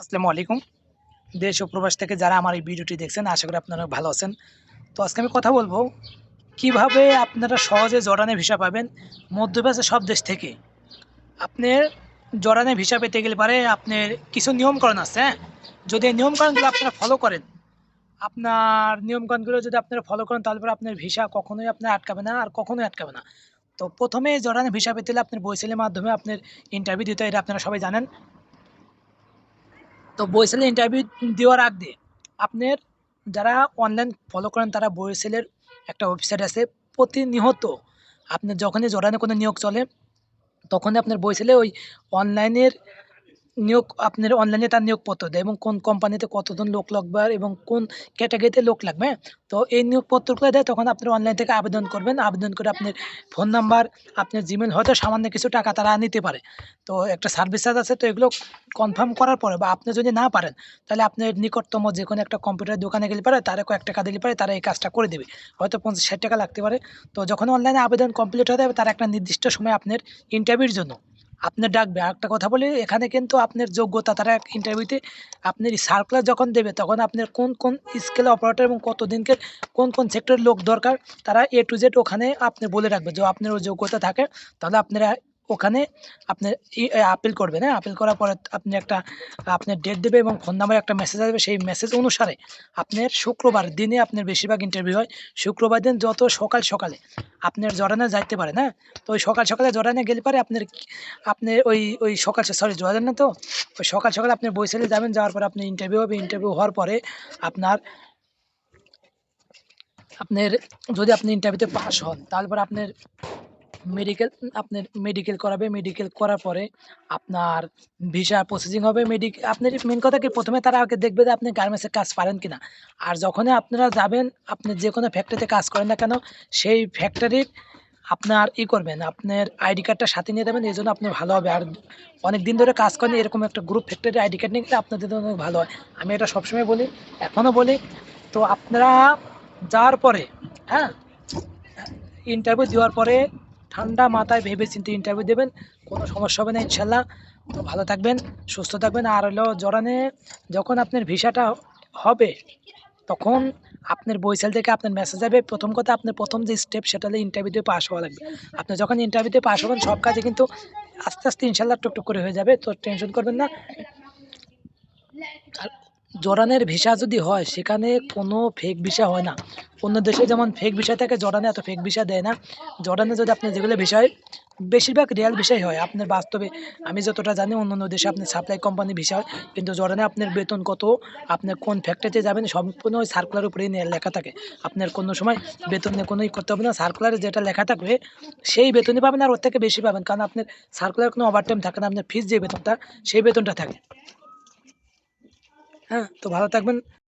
আসসালামু আলাইকুম। দেশ ও প্রবাস থেকে যারা আমার এই ভিডিওটি দেখছেন, আশা করি আপনারা ভালো আছেন। তো আজকে আমি কথা বলব, কীভাবে আপনারা সহজে জরানে ভিসা পাবেন, মধ্যপ্রাচ্যের সব দেশ থেকে। আপনার জরানে ভিসা পেতে গেলে পারে আপনার কিছু নিয়মকরণ আছে হ্যাঁ? যদি এই নিয়মকরণগুলো আপনারা ফলো করেন, আপনার নিয়মকানুনগুলো যদি আপনারা ফলো করেন, তাহলে আপনার ভিসা কখনোই আপনার আটকাবে না আর কখনোই আটকাবে না। তো প্রথমে জরানে ভিসা পেতে হলে আপনার বইসেলের মাধ্যমে আপনার ইন্টারভিউ দিতে এটা আপনারা সবাই জানেন। তো বইসেলে ইন্টারভিউ দেওয়ার আগে আপনার যারা অনলাইন ফলো করেন, তারা বইসেলের একটা ওয়েবসাইট আছে প্রতিনিহত আপনি যখনই জরানে কোনো নিয়োগ চলে, তখনই আপনার বইসেলে ওই অনলাইনের নিয়োগ, আপনার অনলাইনে তার নিয়োগপত্র দেয় এবং কোন কোম্পানিতে কতজন লোক লাগবে এবং কোন ক্যাটাগরিতে লোক লাগবে? তো এই নিয়োগপত্রগুলো দেয়, তখন আপনার অনলাইন থেকে আবেদন করবেন। আবেদন করে আপনার ফোন নাম্বার আপনার জিমেল হয়তো সামান্য কিছু টাকা তারা নিতে পারে। তো একটা সার্ভিস চার্জ আছে, তো এগুলো কনফার্ম করার পরে বা আপনি যদি না পারেন, তাহলে আপনার নিকটতম যে কোনো একটা কম্পিউটার দোকানে গেলে পারে, তারা কয়েক টাকা দিলে পারে, তারা এই কাজটা করে দেবে। হয়তো পঞ্চাশ ষাট টাকা লাগতে পারে। তো যখন অনলাইনে আবেদন কমপ্লিট হয়ে যাবে, তারা একটা নির্দিষ্ট সময় আপনার ইন্টারভিউর জন্য। আপনার ডাকবে। আর একটা কথা বলি, এখানে কিন্তু আপনার যোগ্যতা, তারা এক ইন্টারভিউতে আপনার সার্কুলার যখন দেবে, তখন আপনার কোন কোন স্কেলে অপারেটর এবং কত দিনকে কোন কোন সেক্টরের লোক দরকার, তারা এ টু জেড ওখানে আপনি বলে রাখবে যে আপনার যোগ্যতা থাকে, তাহলে আপনারা ওখানে আপনার আপিল করবেন হ্যাঁ? আপিল করার পরে আপনি একটা আপনার ডেট দেবে এবং ফোন নাম্বারে একটা মেসেজ আসবে, সেই মেসেজ অনুসারে আপনার শুক্রবার দিনে আপনার বেশিরভাগ ইন্টারভিউ হয়। শুক্রবার দিন যত সকাল সকালে আপনার জরানে যাইতে পারেন হ্যাঁ? তো ওই সকাল সকালে জরানে গেলে পারে আপনার আপনি ওই ওই সকাল সরি না তো? ওই সকাল সকালে আপনি বইসালে যাবেন, যাওয়ার পরে আপনি ইন্টারভিউ হবে ইন্টারভিউ হওয়ার পরে আপনার আপনার যদি আপনি ইন্টারভিউতে পাস হন, তারপর আপনার মেডিকেল আপনার মেডিকেল করাবে মেডিকেল করার পরে আপনার ভিসা প্রসেসিং হবে মেডিকেল আপনার মেন কথা কি? প্রথমে তারা আগে দেখবে যে আপনি গার্মেন্টসে কাজ পারেন কিনা। আর যখনই আপনারা যাবেন, আপনি যে কোনো ফ্যাক্টরিতে কাজ করেন না কেন, সেই ফ্যাক্টরির আপনার ই করবেন, আপনার আইডি কার্ডটা সাথে নিয়ে যাবেন এই জন্য আপনি ভালো হবে। আর অনেক দিন ধরে কাজ করেন, এরকম একটা গ্রুপ ফ্যাক্টরি আইডি কার্ড নিয়ে গেলে আপনাদের জন্য অনেক ভালো হয়। আমি এটা সবসময় বলি এখনও বলি। তো আপনারা যাওয়ার পরে হ্যাঁ ইন্টারভিউ দেওয়ার পরে ঠান্ডা মাথায় ভেবে চিন্তে ইন্টারভিউ দেবেন, কোনো সমস্যা হবে না, ইনশাল্লাহ। ভালো থাকবেন, সুস্থ থাকবেন। আর হলো জরানে যখন আপনার ভিসাটা হবে, তখন আপনার বইসাল থেকে আপনার মেসেজ যাবে প্রথম কথা, আপনার প্রথম যে স্টেপ সেটা হলো ইন্টারভিউতে পাস হওয়া লাগবে। আপনি যখন ইন্টারভিউতে পাস হবেন, সব কাজে কিন্তু আস্তে আস্তে ইনশাল্লাহ টুকটুক করে হয়ে যাবে। তো টেনশন করবেন না। জরানের ভিসা যদি হয়, সেখানে কোনো ফেক ভিসা হয় না। অন্য দেশে যেমন ফেক ভিসা থাকে, জর্ডানে এত ফেক ভিসা দেয় না। জর্ডানে যদি আপনি যেগুলো বিষয় বেশিরভাগ রিয়াল ভিসাই হয়। আপনার বাস্তবে, আমি যতটা জানি, অন্য অন্য দেশে আপনার সাপ্লাই কোম্পানি ভিসা হয়। কিন্তু জর্ডানে আপনার বেতন কত, আপনার কোন ফ্যাক্টরিতে যাবেন, সম্পূর্ণ ওই সার্কুলার উপরেই লেখা থাকে। আপনার কোনো সময় বেতন নিয়ে কোনোই করতে হবে না। সার্কুলারে যেটা লেখা থাকবে, সেই বেতনই পাবেন আর ওর থেকে বেশি পাবেন। কারণ আপনার সার্কুলার কোনো ওভারটাইম থাকে না। আপনার ফিস যে বেতনটা, সেই বেতনটা থাকে। হ্যাঁ তো ভালো থাকবেন